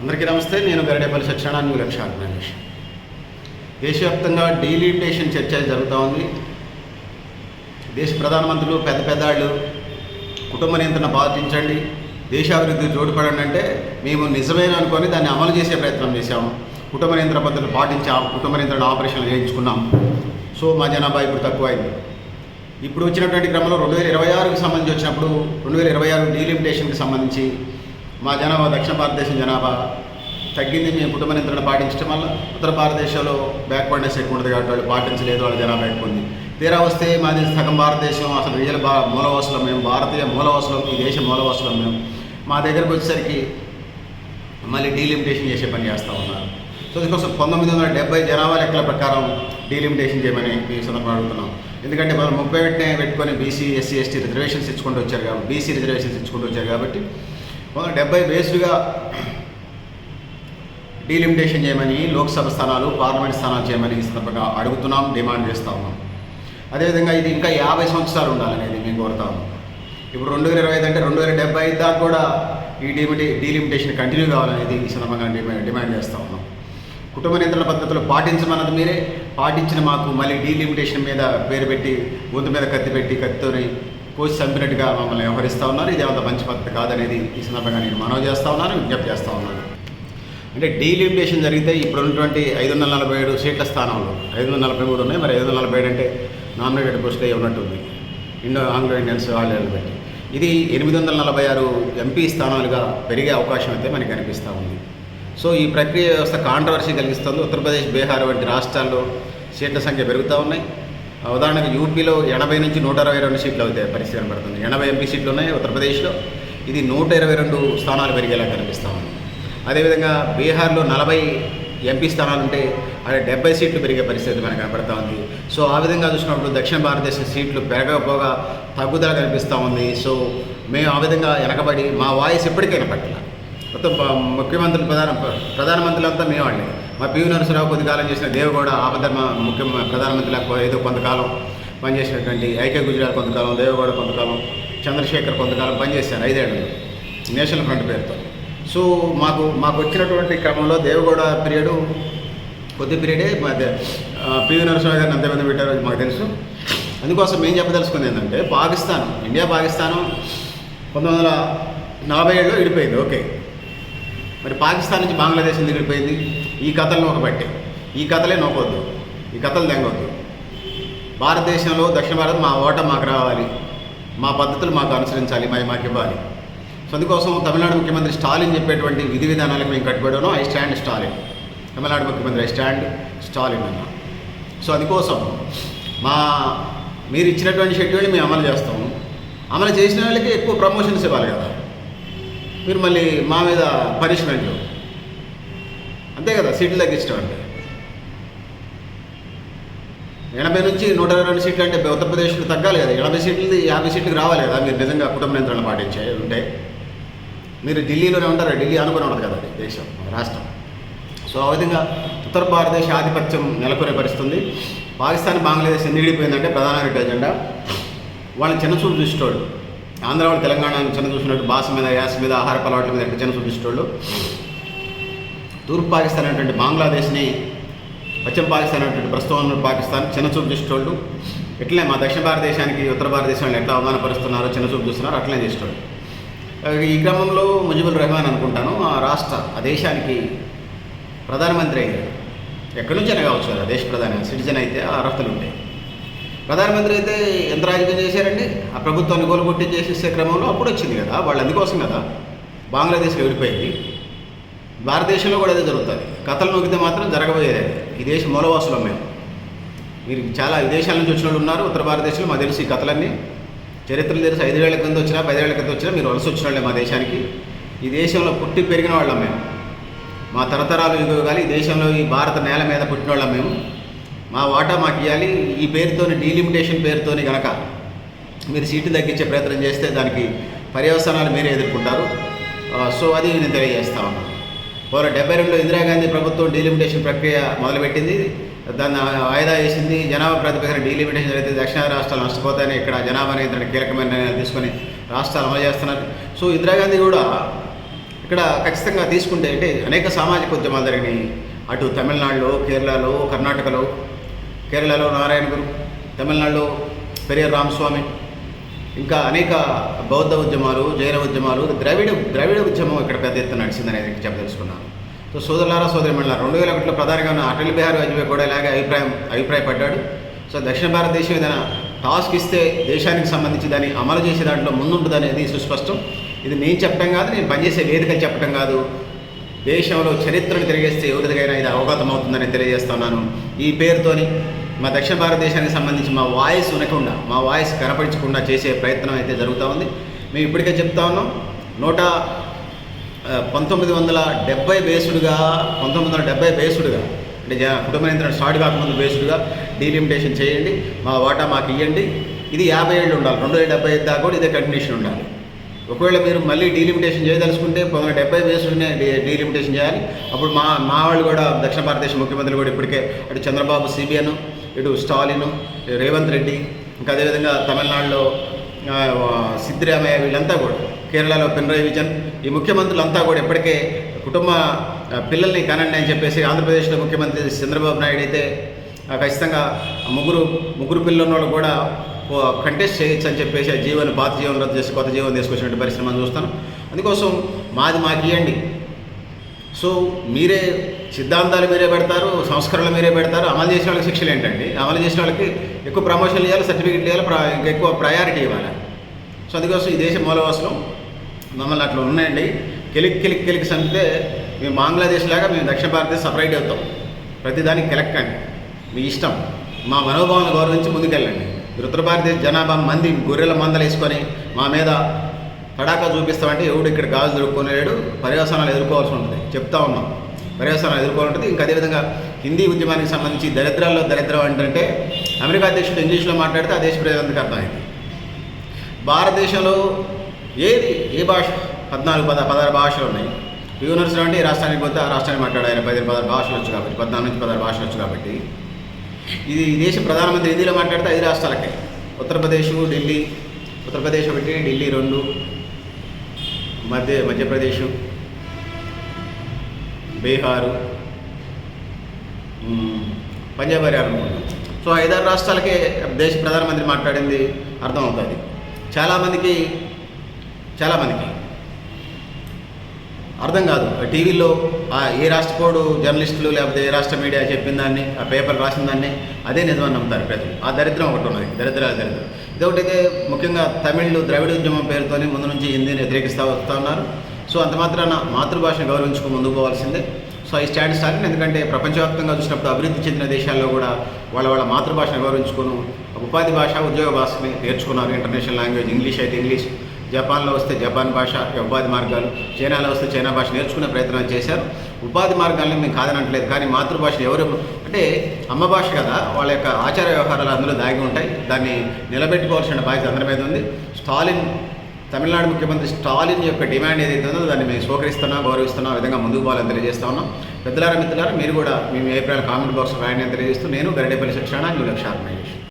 అందరికీ నమస్తే నేను గరడేపల్లి సత్యనారాయణ లక్ష లక్ష్య ఆర్గనైజేషన్ దేశవ్యాప్తంగా డీలిమిటేషన్ చర్చ జరుగుతూ ఉంది. దేశ ప్రధానమంత్రులు పెద్ద పెద్దాళ్ళు కుటుంబ నియంత్రణ పాటించండి. దేశాభివృద్ధి తోడ్పడండి అంటే మేము నిజమైన అనుకొని దాన్ని అమలు చేసే ప్రయత్నం చేశాము. కుటుంబ నియంత్రణ పద్ధతులు పాటించాము కుటుంబ నియంత్రణ ఆపరేషన్లు చేయించుకున్నాం సో మా జనాభా ఇప్పుడు తక్కువైంది. ఇప్పుడు వచ్చినటువంటి క్రమంలో రెండు వేల ఇరవై ఆరుకి సంబంధించి వచ్చినప్పుడు రెండు వేల ఇరవై ఆరు డీలిమిటేషన్కి సంబంధించి మా జనాభా దక్షిణ భారతదేశం జనాభా తగ్గింది. మేము కుటుంబ నియంత్రణ పాటించడం వల్ల ఉత్తర భారతదేశంలో బ్యాక్వర్డ్నెస్ ఎక్కువ ఉంటుంది కాబట్టి వాళ్ళు పాటించలేదు వాళ్ళ జనాభా ఎక్కువ ఉంది. తీరా వస్తే మాది సగం భారతదేశం అసలు రియల్ బా మూలవాసులం మేము భారతీయ మూలవాసులం ఈ దేశ మూలవాసులం మేము. మా దగ్గరకు వచ్చేసరికి మళ్ళీ డీలిమిటేషన్ చేసే పని చేస్తూ ఉన్నారు. సో దీనికోసం పంతొమ్మిది వందల డెబ్బై జనాభా లెక్కల ప్రకారం డీలిమిటేషన్ చేయమని ఈ సందర్భంగా అడుగుతున్నాం. ఎందుకంటే మనం ముప్పై ఒకటినే పెట్టుకొని బీసీ ఎస్సీ ఎస్టీ రిజర్వేషన్స్ ఇచ్చుకుంటూ వచ్చారు కాబట్టి బీసీ రిజర్వేషన్స్ ఇచ్చుకుంటూ వచ్చారు కాబట్టి పంతొమ్మిది డెబ్బై బేస్డ్గా డీలిమిటేషన్ చేయమని లోక్సభ స్థానాలు పార్లమెంట్ స్థానాలు చేయమని సందర్భంగా అడుగుతున్నాం డిమాండ్ చేస్తూ ఉన్నాం. అదేవిధంగా ఇది ఇంకా యాభై సంవత్సరాలు ఉండాలనేది మేము కోరుతా ఉన్నాం. ఇప్పుడు రెండు వేల ఇరవై ఐదు అంటే రెండు వేల డెబ్బై ఐదు దాకా కూడా ఈ డీమిటి డీలిమిటేషన్ కంటిన్యూ కావాలనేది ఈ సందర్భంగా డిమాండ్ డిమాండ్ చేస్తూ ఉన్నాం. కుటుంబ నియంత్రణ పద్ధతులు పాటించమన్నది మీరే. పాటించిన మాకు మళ్ళీ డీలిమిటేషన్ మీద పేరు పెట్టి గొంతు మీద కత్తి పెట్టి కత్తితోని కోసి చంపినట్టుగా మమ్మల్ని వ్యవహరిస్తూ ఉన్నారు. ఇది అంత మంచి పద్ధతి కాదనేది ఈ సందర్భంగా నేను మనవి చేస్తూ ఉన్నాను విజ్ఞప్తి చేస్తూ ఉన్నాను. అంటే డీలిమిటేషన్ జరిగితే ఇప్పుడు ఉన్నటువంటి ఐదు వందల నలభై ఏడు సీట్ల స్థానంలో ఐదు వందల నలభై మూడు ఉన్నాయి. మరి ఐదు వందల నలభై ఏడు అంటే నామినేటెడ్ పోస్టులే ఉన్నట్టుంది. ఇండో ఆంగ్లో ఇండియన్స్ వాళ్ళు పెట్టి. ఇది ఎనిమిది వందల నలభై ఆరు ఎంపీ స్థానాలుగా పెరిగే అవకాశం అయితే మనకి కనిపిస్తూ ఉంది. సో ఈ ప్రక్రియ వ్యవస్థ కాంట్రవర్సీ కలిగిస్తుంది. ఉత్తరప్రదేశ్ బీహార్ వంటి రాష్ట్రాల్లో సీట్ల సంఖ్య పెరుగుతూ ఉన్నాయి. ఉదాహరణకు యూపీలో ఎనభై నుంచి నూట అరవై రెండు సీట్లు అవుతాయి పరిస్థితి కనబడుతుంది ఎనభై ఎంపీ సీట్లు ఉన్నాయి ఉత్తరప్రదేశ్లో ఇది నూట ఇరవై రెండు స్థానాలు పెరిగేలా కనిపిస్తూ ఉంది. అదేవిధంగా బీహార్లో నలభై ఎంపీ స్థానాలు ఉంటే అక్కడ డెబ్బై సీట్లు పెరిగే పరిస్థితి మనకు కనపడతా ఉంది. సో ఆ విధంగా చూసినప్పుడు దక్షిణ భారతదేశం సీట్లు పెరగకపోగా తగ్గుదల కనిపిస్తూ ఉంది. సో మేము ఆ విధంగా వెనకబడి మా వాయిస్ ఎప్పటికైనా పట్ల మొత్తం ముఖ్యమంత్రులు ప్రధాన ప్రధానమంత్రులంతా అంతా వాళ్ళే మా పివి నరసరావు కొద్ది కాలం చేసిన దేవగౌడ ఆపధర్మ ముఖ్య ప్రధానమంత్రులకు ఏదో కొంతకాలం పనిచేసినటువంటి ఐకే గుజరాత్ కొంతకాలం దేవగౌడ కొంతకాలం చంద్రశేఖర్ కొంతకాలం పనిచేశారు ఐదేళ్ళు నేషనల్ ఫ్రంట్ పేరుతో. సో మాకు మాకు వచ్చినటువంటి క్రమంలో దేవగౌడ పీరియడు కొద్ది పీరియడే మా పివి నరసరావు గారిని అంతమంది పెట్టారో మాకు తెలుసు. అందుకోసం మేము చెప్పదలుచుకుంది ఏంటంటే పాకిస్తాన్ ఇండియా పాకిస్తాను పంతొమ్మిది వందల నలభై ఏడులో విడిపోయింది. ఓకే. మరి పాకిస్తాన్ నుంచి బంగ్లాదేశ్ దగ్గరికి పోయింది? ఈ కథలు నొకబట్టే ఈ కథలే నొప్పొద్దు ఈ కథలు తెంగొద్దు భారతదేశంలో దక్షిణ భారత్ మా ఓట మాకు రావాలి. మా పద్ధతులు మాకు అనుసరించాలి. మరి మాకు ఇవ్వాలి. సో అందుకోసం తమిళనాడు ముఖ్యమంత్రి స్టాలిన్ చెప్పేటువంటి విధి విధానాలకు మేము కట్టుబడాను ఐ స్టాండ్ స్టాలిన్. తమిళనాడు ముఖ్యమంత్రి ఐ స్టాండ్ స్టాలిన్ అన్న. సో అందుకోసం మా మీరు ఇచ్చినటువంటి షెడ్యూల్ని మేము అమలు చేస్తాము. అమలు చేసిన వాళ్ళకి ఎక్కువ ప్రమోషన్స్ ఇవ్వాలి కదా. మీరు మళ్ళీ మా మీద పనిష్మెంట్లు అంతే కదా సీట్లు తగ్గించడం అంటే. ఎనభై నుంచి నూట ఇరవై రెండు సీట్లు అంటే ఉత్తరప్రదేశ్లో తగ్గాలి కదా. ఎనభై సీట్లు యాభై సీట్లకు రావాలి కదా. మీరు నిజంగా కుటుంబ నియంత్రణ పాటించే ఉంటే. మీరు ఢిల్లీలోనే ఉంటారా? ఢిల్లీ అనుకుని ఉండదు కదా దేశం రాష్ట్రం. సో ఆ విధంగా ఉత్తర భారతదేశ ఆధిపత్యం నెలకొనే పరిస్థితుంది. పాకిస్తాన్ బంగ్లాదేశ్ ఎందుకు విడిపోయిందంటే ప్రధాన ఎజెండా వాళ్ళని చిన్నచూపు చూసేటోళ్ళు. ఆంధ్ర వాళ్ళు తెలంగాణ చిన్న చూసినట్టు భాష మీద యాస మీద ఆహార అలవాట్ల మీద ఎక్కడ చిన్న చూపించేటోళ్ళు. తూర్పు పాకిస్తాన్ అనేటువంటి బంగ్లాదేశ్ని పశ్చిమ పాకిస్తాన్ అనేటువంటి ప్రస్తుతం పాకిస్తాన్ చిన్న చూపు చూసేటోళ్ళు. మా దక్షిణ భారతదేశానికి ఉత్తర భారతదేశాన్ని ఎట్లా అవమానపరుస్తున్నారో చిన్న చూపు చూస్తున్నారు అట్లనే చేసేటోళ్ళు. ఈ క్రమంలో ముజిబుల్ రెహమాన్ అనుకుంటాను ఆ రాష్ట్ర ఆ దేశానికి ప్రధానమంత్రి అయ్యారు. ఎక్కడి నుంచైనా కావచ్చు కదా దేశ ప్రధాని సిటిజన్ అయితే ఆ అర్హతలు ఉంటాయి. ప్రధానమంత్రి అయితే ఎంత రాజకీయం చేశారండి? ఆ ప్రభుత్వాన్ని గోలుగొట్టి చేసేసే క్రమంలో అప్పుడు వచ్చింది కదా వాళ్ళు అందుకోసం కదా బంగ్లాదేశ్లో విడిపోయింది భారతదేశంలో కూడా అదే జరుగుతుంది. కథలు నొక్కితే మాత్రం జరగబోయేది. ఈ దేశ మూలవాసులం మేము. మీరు చాలా విదేశాల నుంచి వచ్చిన వాళ్ళు ఉన్నారు ఉత్తర భారతదేశంలో మాకు తెలిసి ఈ కథలన్నీ. చరిత్రలు తెలిసి. ఐదేళ్ళ కింద వచ్చినా పదేళ్ళ కింద వచ్చినా మీరు వలస వచ్చిన వాళ్ళే మా దేశానికి. ఈ దేశంలో పుట్టి పెరిగిన వాళ్ళం మేము. మా తరతరాలు యుగాలు ఈ దేశంలో ఈ భారత నేల మీద పుట్టిన వాళ్ళం మేము. మా వాటా మాకు ఇవ్వాలి ఈ పేరుతోని డీలిమిటేషన్ పేరుతోని కనుక మీరు సీటు తగ్గించే ప్రయత్నం చేస్తే దానికి పర్యవసానాలు మీరే ఎదుర్కొంటారు. సో అది నేను తెలియజేస్తా ఉన్నాను పోరా డెబ్బై రెండులో ఇందిరాగాంధీ ప్రభుత్వం డీలిమిటేషన్ ప్రక్రియ మొదలుపెట్టింది. దాన్ని వాయిదా వేసింది. జనాభా ప్రాతిపదికన డీలిమిటేషన్ జరిగితే దక్షిణాది రాష్ట్రాలు నష్టపోతాయని ఇక్కడ జనాభా నియంత్రణ కీలకమైన నిర్ణయాలు తీసుకొని రాష్ట్రాలు అమలు చేస్తున్నారు. సో ఇందిరాగాంధీ కూడా ఇక్కడ ఖచ్చితంగా తీసుకుంటే అంటే అనేక సామాజిక ఉద్యమాలు జరిగినాయి. అటు తమిళనాడులో కేరళలో కర్ణాటకలో కేరళలో నారాయణ గురు తమిళనాడులో పెరియర్ రామస్వామి ఇంకా అనేక బౌద్ధ ఉద్యమాలు జైన ఉద్యమాలు ద్రవిడ ద్రవిడ ఉద్యమం ఇక్కడ పెద్ద ఎత్తున నడిచిందనేది చెప్పదలుచుకున్నాను. సో సోదరులారా సోదరి మండల రెండు వేల ఒకటిలో ప్రధానిగా ఉన్న అటల్ బిహారీ వాజ్పేయి కూడా ఇలాగే అభిప్రాయం అభిప్రాయపడ్డాడు. సో దక్షిణ భారతదేశం ఏదైనా టాస్క్ ఇస్తే దేశానికి సంబంధించి దాన్ని అమలు చేసే దాంట్లో ముందుంటుంది అనేది సుస్పష్టం. ఇది నేను చెప్పడం కాదు నేను పనిచేసే వేదికలు చెప్పడం కాదు. దేశంలో చరిత్రను తిరిగేస్తే ఎవరికైనా ఇది అవగతం అవుతుందని తెలియజేస్తున్నాను. ఈ పేరుతోని మా దక్షిణ భారతదేశానికి సంబంధించి మా వాయిస్ ఉనకుండా మా వాయిస్ కనపరచకుండా చేసే ప్రయత్నం అయితే జరుగుతూ ఉంది. మేము ఇప్పటికే చెప్తా ఉన్నాం నూట పంతొమ్మిది వందల డెబ్బై బేసుడుగా పంతొమ్మిది వందల డెబ్బై బేసుడుగా అంటే కుటుంబ నియంత్రణ స్టార్ట్ కాకముందు బేసుడుగా డీలిమిటేషన్ చేయండి మా వాటా మాకు ఇవ్వండి ఇది యాభై ఏళ్ళు ఉండాలి రెండు వేల డెబ్బై ఐదు దాకా కూడా ఇదే కంటిన్యూషన్ ఉండాలి. ఒకవేళ మీరు మళ్ళీ డీలిమిటేషన్ చేయదలుచుకుంటే పంతొమ్మిది డెబ్బై బేసుడునే డీలిమిటేషన్ చేయాలి. అప్పుడు మా మా వాళ్ళు కూడా దక్షిణ భారతదేశ ముఖ్యమంత్రులు కూడా ఇప్పటికే అటు చంద్రబాబు సిబిఎన్ ఇటు స్టాలిన్ రేవంత్ రెడ్డి ఇంకా అదేవిధంగా తమిళనాడులో సిద్ధిరామయ్య వీళ్ళంతా కూడా కేరళలో పినరాయి విజయన్ ఈ ముఖ్యమంత్రులంతా కూడా ఇప్పటికే కుటుంబ పిల్లల్ని కనండి అని చెప్పేసి ఆంధ్రప్రదేశ్లో ముఖ్యమంత్రి చంద్రబాబు నాయుడు అయితే ఖచ్చితంగా ముగ్గురు ముగ్గురు పిల్లల వాళ్ళు కూడా కంటెస్ట్ చేయొచ్చు అని చెప్పేసి ఆ జీవన పాత జీవనం రద్దు చేసి కొత్త జీవనం తీసుకొచ్చినట్టు పరిశ్రమ మనం చూస్తాను. అందుకోసం మాది మాకు ఇవ్వండి సో మీరే సిద్ధాంతాలు మీరే పెడతారు సంస్కరణలు మీరే పెడతారు అమలు చేసిన వాళ్ళకి శిక్షలు ఏంటండి? అమలు చేసిన వాళ్ళకి ఎక్కువ ప్రమోషన్లు ఇవ్వాలి సర్టిఫికెట్లు ఇవ్వాలి ప్ర- ఇంకా ఎక్కువ ప్రయారిటీ ఇవ్వాలి. సో అందుకోసం ఈ దేశ మూలవాసులు మమ్మల్ని అట్లా ఉన్నాయండి. కెలిక్ కెలిక్ కెలిక్ సంతే మేము బంగ్లాదేశ్ లాగా మేము దక్షిణ భారతదేశం సపరేట్ అవుతాం. ప్రతిదానికి కెలక్కండి. మీ ఇష్టం. మా మనోభావాలను గౌరవించి ముందుకెళ్ళండి. రుద్రభారతి ఉత్తర భారతదేశ జనాభా మంది గొర్రెల మందలు వేసుకొని మా మీద కడాకా చూపిస్తామంటే ఎవడు ఇక్కడ గాజు దొరుకునేడు పర్యవసానాలు ఎదుర్కోవాల్సి ఉంటుంది. చెప్తా ఉన్నాం. పర్యవసానాలు ఎదుర్కోవాల్సి ఇంకా అదేవిధంగా హిందీ ఉద్యమానికి సంబంధించి దరిద్రాల్లో దరిద్రం ఏంటంటే అమెరికా దేశంలో ఇంగ్లీష్లో మాట్లాడితే ఆ దేశ ప్రజలందరికీ అర్థమైంది భారతదేశంలో ఏది ఏ భాష? పద్నాలుగు పద పదహారు భాషలు ఉన్నాయి. యూనివర్సిటీ అంటే ఈ రాష్ట్రానికి పోతే ఆ రాష్ట్రానికి మాట్లాడే పదిహేను పదహారు భాషలు వచ్చు కాబట్టి పద్నాలుగు నుంచి పదహారు భాషలు వచ్చు కాబట్టి. ఇది దేశ ప్రధానమంత్రి హిందీలో మాట్లాడితే ఐదు రాష్ట్రాలకే. ఉత్తరప్రదేశ్ ఢిల్లీ. ఉత్తరప్రదేశ్ ఒకటి ఢిల్లీ రెండు. మధ్య మధ్యప్రదేశ్. బీహారు. పంజాబ్ హర్యానా సో ఐదారు రాష్ట్రాలకే దేశ ప్రధానమంత్రి మాట్లాడింది అర్థమవుతుంది. చాలామందికి చాలామందికి అర్థం కాదు. టీవీలో ఏ రాష్ట్రపోడు జర్నలిస్టులు లేకపోతే ఏ రాష్ట్ర మీడియా చెప్పిన దాన్ని ఆ పేపర్ రాసిన దాన్ని అదే నిజమని నమ్ముతారు ప్రజలు. ఆ దరిద్రం ఒకటి ఉన్నది. దరిద్రాల దరిద్రం. ఇదొకటైతే ముఖ్యంగా తమిళ్ళు ద్రవిడ ఉద్యమం పేరుతోని ముందు నుంచి హిందీని వ్యతిరేకిస్తూ వస్తూ ఉన్నారు. సో అంత మాత్రాన మాతృభాషను గౌరవించుకుని ముందుకు పోవాల్సిందే. సో ఈ స్టాండ్ స్టాలిన్ ఎందుకంటే ప్రపంచవ్యాప్తంగా చూసినప్పుడు అభివృద్ధి చెందిన దేశాల్లో కూడా వాళ్ళ వాళ్ళ మాతృభాషను గౌరవించుకుని ఉపాధి భాష ఉద్యోగ భాషని నేర్చుకున్నారు. ఇంటర్నేషనల్ లాంగ్వేజ్ ఇంగ్లీష్ అయితే ఇంగ్లీష్. జపాన్లో వస్తే జపాన్ భాష ఉపాధి మార్గాలు చైనాలో వస్తే చైనా భాష నేర్చుకునే ప్రయత్నం చేశారు. ఉపాధి మార్గాలను మేము కాదనట్లేదు కానీ మాతృభాషను ఎవరు అంటే అమ్మ భాష కదా వాళ్ళ యొక్క ఆచార వ్యవహారాలు అందులో దాగి ఉంటాయి. దాన్ని నిలబెట్టుకోవాల్సిన బాధ్యత అందరి మీద ఉంది. స్టాలిన్ తమిళనాడు ముఖ్యమంత్రి స్టాలిన్ యొక్క డిమాండ్ ఏదైతే ఉందో దాన్ని మేము స్వీకరిస్తున్నాం గౌరవిస్తున్నాం విధంగా ముందుకు పోవాలని తెలియజేస్తా ఉన్నాం. పెద్దలారా మిత్రులారా మీరు కూడా మీ అభిప్రాయాలు కామెంట్ బాక్స్ రాయని తెలియజేస్తూ నేను గరిడేపల్లి శిక్షణ న్యూ లక్ష ఆర్గనైజేషన్